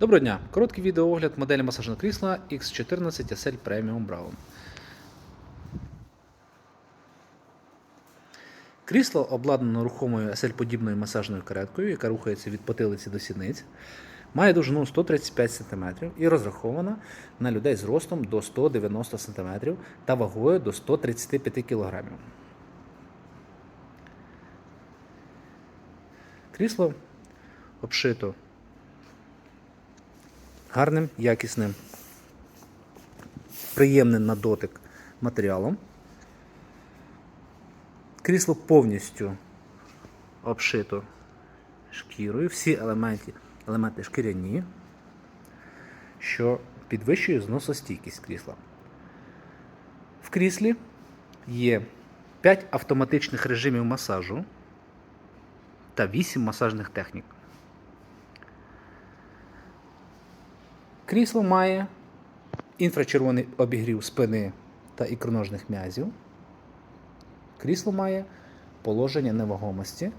Доброго дня! Короткий відеоогляд моделі масажного крісла X14 SL Premium Brown. Крісло обладнано рухомою SL-подібною масажною кареткою, яка рухається від потилиці до сідниць. Має довжину 135 см і розрахована на людей з ростом до 190 см та вагою до 135 кг. Крісло обшито гарним, якісним, приємним на дотик матеріалом. Крісло повністю обшито шкірою, всі елементи, елементи шкіряні, що підвищує зносостійкість крісла. В кріслі є 5 автоматичних режимів масажу та 8 масажних технік. Крісло має інфрачервоний обігрів спини та ікроножних м'язів. Крісло має положення невагомості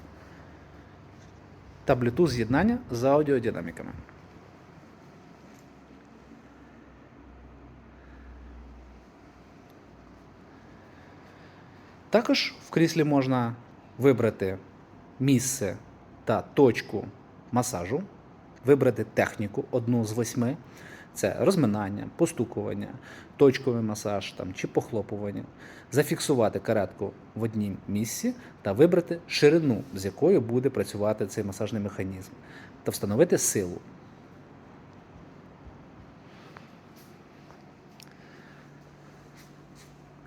та Bluetooth з'єднання з аудіодинаміками. Також в кріслі можна вибрати місце та точку масажу, вибрати техніку одну з восьми. Це розминання, постукування, точковий масаж там, чи похлопування, зафіксувати каретку в однім місці та вибрати ширину, з якою буде працювати цей масажний механізм, та встановити силу.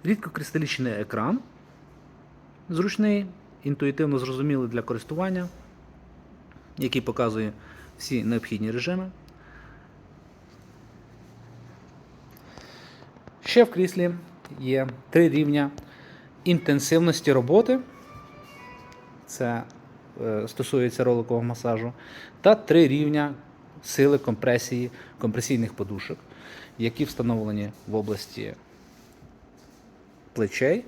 Рідкокристалічний екран, зручний, інтуїтивно зрозумілий для користування, який показує всі необхідні режими. Ще в кріслі є три рівня інтенсивності роботи. Це е, стосується роликового масажу, та три рівня сили компресії компресійних подушок, які встановлені в області плечей,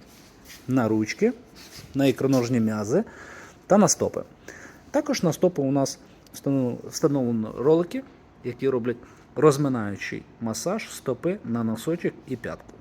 на ручки, на ікроножні м'язи та на стопи. Також на стопи у нас встановлено ролики, які роблять розминаючий масаж стопи на носочок і п'ятку.